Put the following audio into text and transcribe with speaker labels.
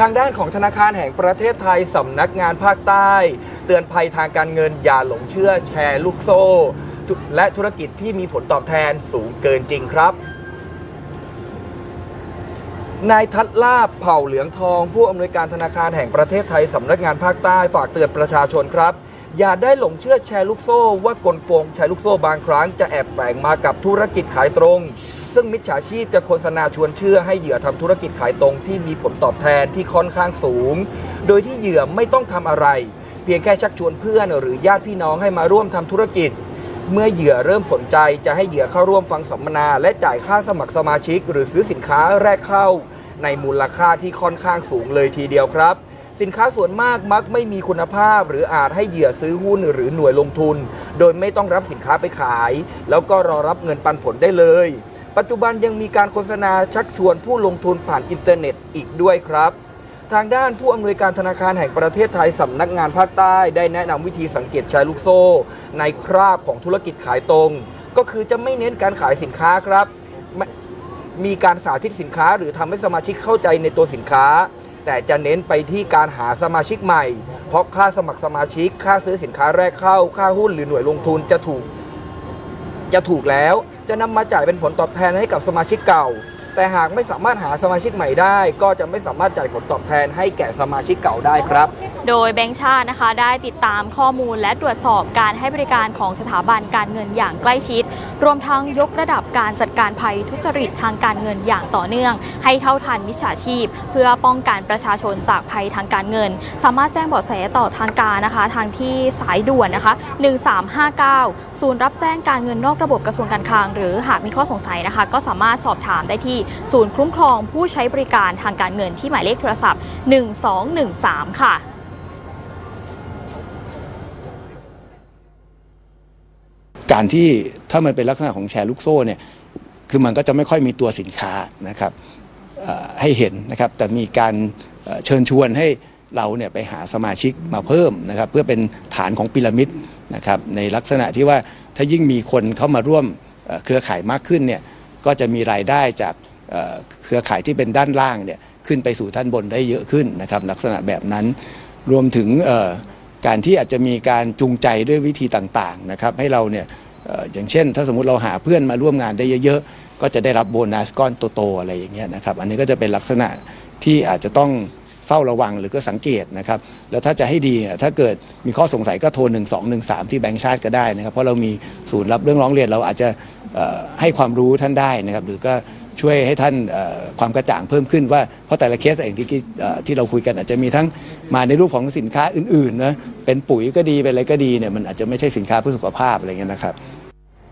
Speaker 1: ทางด้านของธนาคารแห่งประเทศไทยสำนักงานภาคใต้ เตือนภัยทางการเงินอย่าหลงเชื่อแชร์ลูกโซ่ และธุรกิจที่มีผลตอบแทนสูงเกินจริงครับนายทัศน์ลาบเผ่าเหลืองทอง ผู้อำนวยการธนาคารแห่งประเทศไทยสำนักงานภาคใต้ฝากเตือนประชาชนครับ อย่าได้หลงเชื่อแชร์ลูกโซ่ว่ากลโกงแชร์ลูกโซ่บางครั้งจะแอบแฝงมากับธุรกิจขายตรง ซึ่งมิจฉาชีพจะโฆษณาชวนเชื่อให้เหยื่อทำธุรกิจขายตรงที่มีผลตอบแทนที่ค่อนข้างสูง โดยที่เหยื่อไม่ต้องทำอะไร เพียงแค่ชักชวนเพื่อนหรือญาติพี่น้องให้มาร่วมทำธุรกิจ เมื่อเหยื่อเริ่มสนใจจะให้เหยื่อเข้าร่วมฟังสัมมนา และจ่ายค่าสมัครสมาชิก หรือซื้อสินค้าแรกเข้า ในมูลค่าที่ค่อนข้างสูงเลยทีเดียวครับ สินค้าส่วนมากมักไม่มีคุณภาพ หรืออาจให้เหยื่อซื้อหุ้นหรือหน่วยลงทุน โดยไม่ต้องรับสินค้าไปขาย แล้วก็รอรับเงินปันผลได้เลย ปัจจุบันยังมีการโฆษณาชักชวนผู้ลงทุนผ่านอินเทอร์เน็ตอีกด้วยครับ ทางด้านผู้อำนวยการธนาคารแห่งประเทศไทยสำนักงานภาคใต้ ได้แนะนำวิธีสังเกตชายลูกโซ่ ในคราบของธุรกิจขายตรง ก็คือจะไม่เน้นการขายสินค้าครับม,มีการสาธิตสินค้า หรือทำให้สมาชิกเข้าใจในตัวสินค้า แต่จะเน้นไปที่การหาสมาชิกใหม่ เพราะค่าสมัครสมาชิก ค่าซื้อสินค้าแรกเข้า ค่าหุ้นหรือหน่วยลงทุนจะถูก จะถูกแล้ว จะนำมาจ่ายเป็นผลตอบแทนให้กับสมาชิกเก่า แต่หากไม่สามารถหาสมาชิกใหม่ได้ ก็จะไม่สามารถจ่ายผลตอบแทนให้แก่สมาชิกเก่าได้ครับ
Speaker 2: โดยแบงก์ชาตินะคะได้ติดตามข้อมูลและตรวจสอบการให้บริการของสถาบันการเงินอย่างใกล้ชิด รวมทั้งยกระดับการจัดการภัยทุจริตทางการเงินอย่างต่อเนื่อง ให้เท่าทันมิจฉาชีพ เพื่อป้องกันประชาชนจากภัยทางการเงิน สามารถแจ้งเบาะแสต่อทางการนะคะ ทางที่สายด่วนนะคะ 1359 ศูนย์รับแจ้งการเงินนอกระบบกระทรวงการคลัง หรือหากมีข้อสงสัยนะคะ ก็สามารถสอบถามได้ที่ศูนย์คุ้มครองผู้ใช้บริการทางการเงินที่หมายเลขโทรศัพท์ 1213 ค่ะ
Speaker 3: การที่ถ้ามันเป็นลักษณะของแชร์ลูกโซ่เนี่ยคือมันก็จะไม่ค่อยมีตัวสินค้านะครับให้เห็นนะครับ แต่มีการเชิญชวนให้เราเนี่ยไปหาสมาชิกมาเพิ่มนะครับ เพื่อเป็นฐานของพีระมิดนะครับ ในลักษณะที่ว่าถ้ายิ่งมีคนเข้ามาร่วมเครือข่ายมากขึ้นเนี่ยก็จะมีรายได้จาก เครือข่ายที่เป็นด้านล่างเนี่ยขึ้นไปสู่ท่านบนได้เยอะขึ้นนะครับลักษณะแบบนั้นรวมถึงการที่อาจจะมีการจูงใจด้วยวิธีต่างๆนะครับให้เราเนี่ยออย่างเช่น ถ้าสมมติเราหาเพื่อนมาร่วมงานได้เยอะๆ ก็จะได้รับโบนัสก้อนโตๆอะไรอย่างเงี้ยนะครับอันนี้ก็จะเป็นลักษณะที่อาจจะต้องเฝ้าระวังหรือก็สังเกตนะครับ แล้วถ้าจะให้ดีถ้าเกิดมีข้อสงสัยก็โทร 1 2 1 3 ที่แบงก์ชาติก็ได้นะครับ เพราะเรามีศูนย์รับเรื่องร้องเรียนเราอาจจะให้ความรู้ท่านได้นะครับ หรือก็ ช่วยให้ท่านความกระจ่างเพิ่มขึ้นว่าเพราะแต่ละเคสเองที่เอ่ที่เราคุยกันอาจจะมีทั้งมาในรูปของสินค้าอื่นๆนะเป็นปุ๋ยก็ดีเป็นอะไรก็ดีเนี่ยมันอาจจะไม่ใช่สินค้าเพื่อสุขภาพอะไรเงี้ยนะครับ